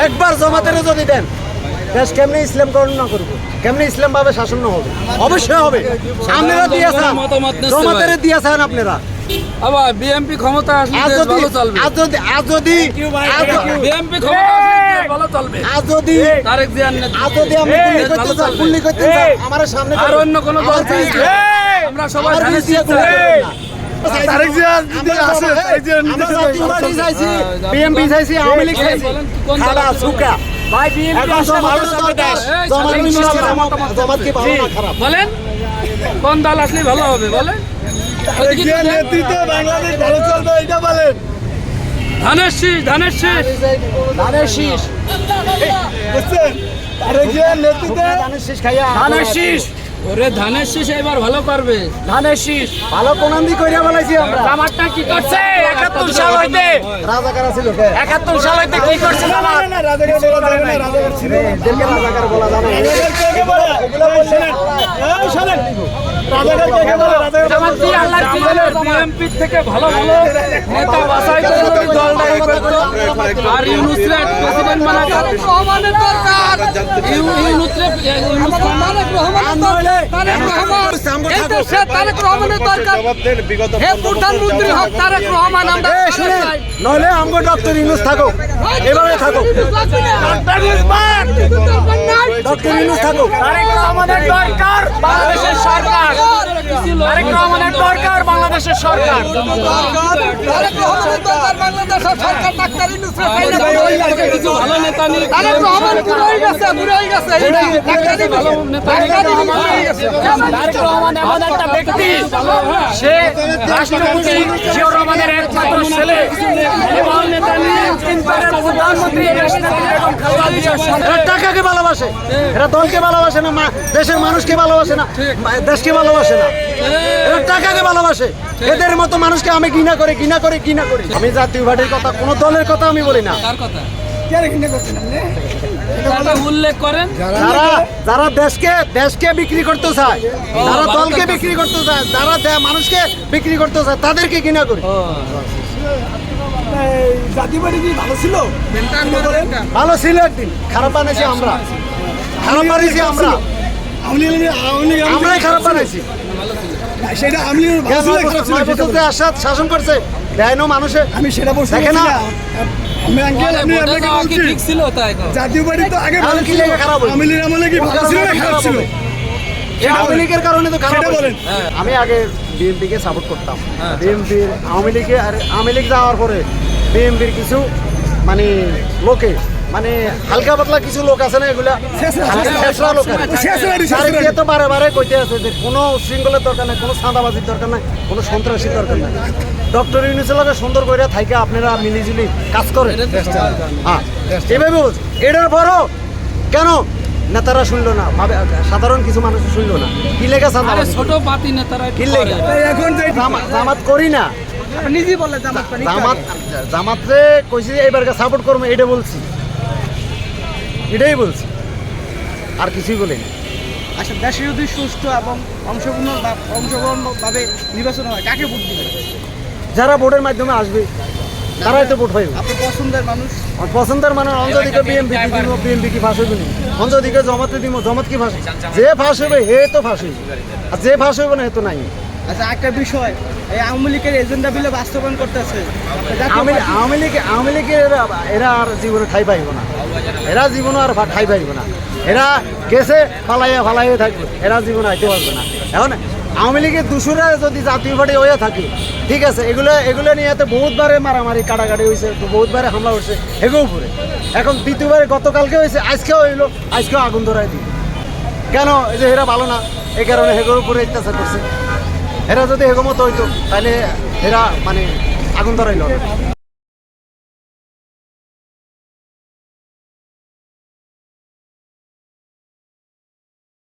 একবার জমাতের যদি দেন দেশ কেমনি ইসলাম গ্রহণ না করব? কেমনি ইসলাম ভাবে শাসন না হবে? অবশ্যই হবে। আপনারা দিয়েছেন জমাতের দিয়েছেন আপনারা। আবার বিএমপি ক্ষমতা আসলে আজ দেশ যদি ভালো চলবে। আজ যদি আজ যদি বিএমপি ক্ষমতা আসলে ভালো চলবে। আজ যদি তারেক জিয়ার আজ যদি আমি নেতৃত্বে করতে চাই করতে চাই আমার সামনে আর অন্য কোনো দল আমার। আমরা সবাই আমার হ্যাঁ, বলেন, কোন দল আসলে ভালো হবে বলেন নেতৃত্বে বাংলাদেশ ভালো চলবে এটা বলেন ধানের শীষ ধানের শীষ ধানের শীষ। বুঝছেন নেতৃত্বে ধানের শীষ খাইয়া ধানের শীষ ওরে ধানের শীষ এবার ভালো করবে ধানের শীষ ভালো কোনান্দি কইরা বলাইছি আমরা জামাতটা কি করছে একাত্তর সাল হইতে রাজাকার ছিল কে একাত্তর সাল হইতে কি করছে জামাত না, রাজাকার বলা যাবে না, রাজাকার ছিল। এদেরকে রাজাকার বলা যাবে? এই শোনেন। রাজাকার কাকে বলে? রাজাকার জামাত কি আল্লাহর কি বলে বিএমপি থেকে ভালো ভালো নেতা বাছাই করে যদি দলটা ই করতো আর ইউনুসরে প্রেসিডেন্ট বানাতো রহমানের দরকার ইউনুসরে ইউনুস তারেক দরকার তারেক রহমান। এই দেশে তারেক রহমানের দরকার। হে প্রধানমন্ত্রী হোক তারেক রহমান আমরা শুনেন নইলে আমগো ডক্টর ইউনুস থাকো এভাবে থাকো ডক্টর ইউনুস থাকো তারেক রহমানের দরকার বাংলাদেশের সরকার। তারেক রহমানের দরকার বাংলাদেশের সরকার। তারেক রহমানের দরকার বাংলাদেশের সরকার। হয়ে সে রাষ্ট্রপতি জিয়াউর রহমানের একমাত্র ছেলে এবং নেতা নিয়ে তিনবারের প্রধানমন্ত্রী এরা টাকাকে ভালোবাসে। এরা দলকে ভালোবাসে না দেশের মানুষকে ভালোবাসে না দেশকে ভালোবাসে না। এরা টাকাকে ভালোবাসে। এদের মতো মানুষকে আমি ঘৃণা করে ঘৃণা করে ঘৃণা করি। আমি জাতীয় পার্টির কথা কোনো দলের কথা আমি বলি না। তার উল্লেখ করেন। যারা যারা দেশকে দেশকে বিক্রি করতে চায় যারা দলকে বিক্রি করতে চায় যারা দে- মানুষকে বিক্রি করতে চায় তাদেরকে ঘৃণা করি। কি ভালো ছিল? ভালো ছিল একদিন। খারাপ বানাইছি আমরা। খারাপ বানাইছি আমরা। আওয়ামী লীগ- আওয়ামী লীগ- আমরাই খারাপ বানাইছি সেটা খারাপ আসাদ শাসন করছে। মানুষে। আমি সেটা বলছি দেখে না। আমি আমি? জাতীয় পার্টি তো আগে ভালো ছিল। খারাপ হলো? আমলে কি ভালো ছিল না খারাপ ছিল? এটা আওয়ামী লীগের কারণে তো খারাপ। বলেন। হ্যাঁ। আমি আগে বিএনপিকে সাপোর্ট করতাম। বিএনপির আওয়ামী লীগে আর আওয়ামী লীগ যাওয়ার পরে বিএনপির কিছু মানে লোকে মানে হালকা পাতলা কিছু লোক আছে না এগুলা? লোক তো বারে বারে কইতে আছে যে কোনো শৃঙ্খলের দরকার নাই কোনো সাদাবাজির দরকার নাই কোনো সন্ত্রাসীর দরকার নাই। ডক্টর ইউনুসের লগে সুন্দর করে থাইকে আপনারা মিলিজুলি কাজ করেন। হ্যাঁ এভাবে এটার পরও কেন নেতারা শুনলো না ভাবে সাধারণ কিছু মানুষ শুনলো না। কি লেগে আরে ছোট পাতি নেতারা কি লেগে এখন যে জামাত জামাত করি না। নিজেই বলে জামাত জামাতরে কইছি এবারকে সাপোর্ট করব এটা বলছি। এটাই বলছি। আর কিছুই বলিনি। আচ্ছা দেশে যদি সুষ্ঠু এবং অংশগ্রহণ অংশগ্রহণ ভাবে নির্বাচন হয় কাকে ভোট দিবেন? যারা ভোটের মাধ্যমে আসবে তারাই তো ভোট হইবে আপনি পছন্দের মানুষ? পছন্দের মানে অঞ্জদিকে বিএমপি বিএমপি কি ফাঁস হইবে অঞ্জদিকে জমাতে দিব জমাত কি ফাঁসি? যে ফাঁস হইবে হে তো ফাঁসি। আর যে ফাঁস হইবে না হে তো নাই। আচ্ছা একটা বিষয় এই আওয়ামী লীগের এজেন্ডা বিলে বাস্তবায়ন করতেছে। আওয়ামী লীগ আওয়ামী লীগের এরা এরা আর জীবনে ঠাই পাইব না। এরা জীবনে আর ঠাই পাইব না। এরা গেছে ফালাইয়া ফালাইয়া থাকবে। এরা জীবনে আইতে পারবে না। এখন আওয়ামী লীগের দুশোরা যদি জাতীয় পার্টি হয়ে থাকে, ঠিক আছে, এগুলো এগুলো নিয়ে তো বহুতবারে মারামারি, কাটাকাটি হয়েছে বহুতবারে হামলা হয়েছে হেগেও পরে এখন দ্বিতীয়বারে গতকালকে হয়েছে আজকেও হইল, আজকেও আগুন ধরাই দিই কেন? এই যে এরা ভালো না, এই কারণে হেগোর উপরে অত্যাচার করছে। এরা যদি হেগো মতো হইতো, তাহলে এরা মানে আগুন ধরাইল।